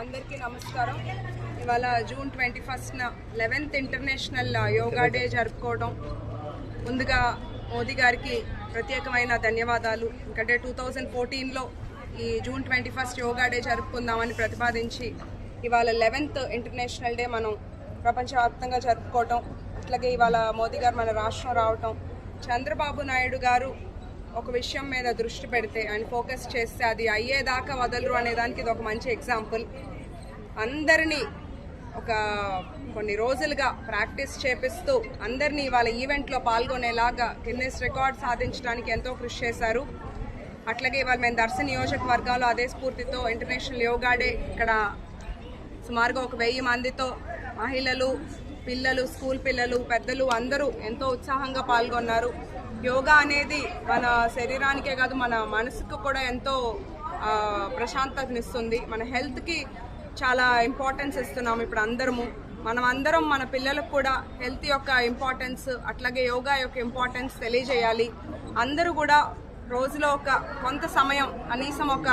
అందరికీ నమస్కారం. ఇవాళ జూన్ ట్వంటీ ఫస్ట్న లెవెన్త్ ఇంటర్నేషనల్ యోగా డే జరుపుకోవడం. ముందుగా మోదీ గారికి ప్రత్యేకమైన ధన్యవాదాలు. ఎందుకంటే టూ థౌజండ్ ఫోర్టీన్లో ఈ June twenty first yoga day జరుపుకుందామని ప్రతిపాదించి ఇవాళ లెవెన్త్ ఇంటర్నేషనల్ డే మనం ప్రపంచవ్యాప్తంగా జరుపుకోవటం. అట్లాగే ఇవాళ మోదీ గారు మన రాష్ట్రం రావటం. చంద్రబాబు నాయుడు గారు ఒక విషయం మీద దృష్టి పెడితే ఆయన ఫోకస్ చేస్తే అది అయ్యేదాకా వదలరు అనేదానికి ఇది ఒక మంచి ఎగ్జాంపుల్ అందరినీ ఒక కొన్ని రోజులుగా ప్రాక్టీస్ చేపిస్తూ అందరినీ వాళ్ళ ఈవెంట్లో పాల్గొనేలాగా గిన్నెస్ రికార్డ్ సాధించడానికి ఎంతో కృషి చేశారు. అట్లాగే ఇవాళ మేము దర్శన నియోజకవర్గాల్లో అదే స్ఫూర్తితో ఇంటర్నేషనల్ యోగా డే ఇక్కడ సుమారుగా ఒక వెయ్యి మందితో మహిళలు పిల్లలు స్కూల్ పిల్లలు పెద్దలు అందరూ ఎంతో ఉత్సాహంగా పాల్గొన్నారు. యోగా అనేది మన శరీరానికే కాదు మన మనసుకు కూడా ఎంతో ప్రశాంతతనిస్తుంది. మన హెల్త్కి చాలా ఇంపార్టెన్స్ ఇస్తున్నాం ఇప్పుడు అందరము. మనం అందరం మన పిల్లలకు కూడా హెల్త్ యొక్క ఇంపార్టెన్స్ అట్లాగే యోగా యొక్క ఇంపార్టెన్స్ తెలియజేయాలి. అందరూ కూడా రోజులో ఒక కొంత సమయం కనీసం ఒక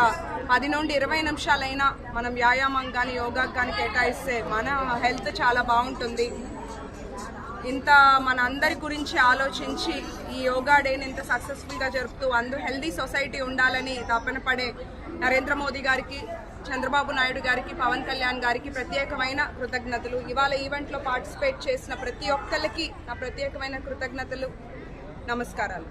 పది నుండి ఇరవై నిమిషాలైనా మనం వ్యాయామం కానీ యోగా కానీ కేటాయిస్తే మన హెల్త్ చాలా బాగుంటుంది. ఇంత మన అందరి గురించి ఆలోచించి ఈ యోగా డేని ఇంత సక్సెస్ఫుల్గా జరుపుతూ అందరూ హెల్దీ సొసైటీ ఉండాలని తపన పడే నరేంద్ర మోదీ గారికి చంద్రబాబు నాయుడు గారికి పవన్ కళ్యాణ్ గారికి ప్రత్యేకమైన కృతజ్ఞతలు. ఇవాళ ఈవెంట్లో పార్టిసిపేట్ చేసిన ప్రతి ఒక్కరికి నా ప్రత్యేకమైన కృతజ్ఞతలు. నమస్కారాలు.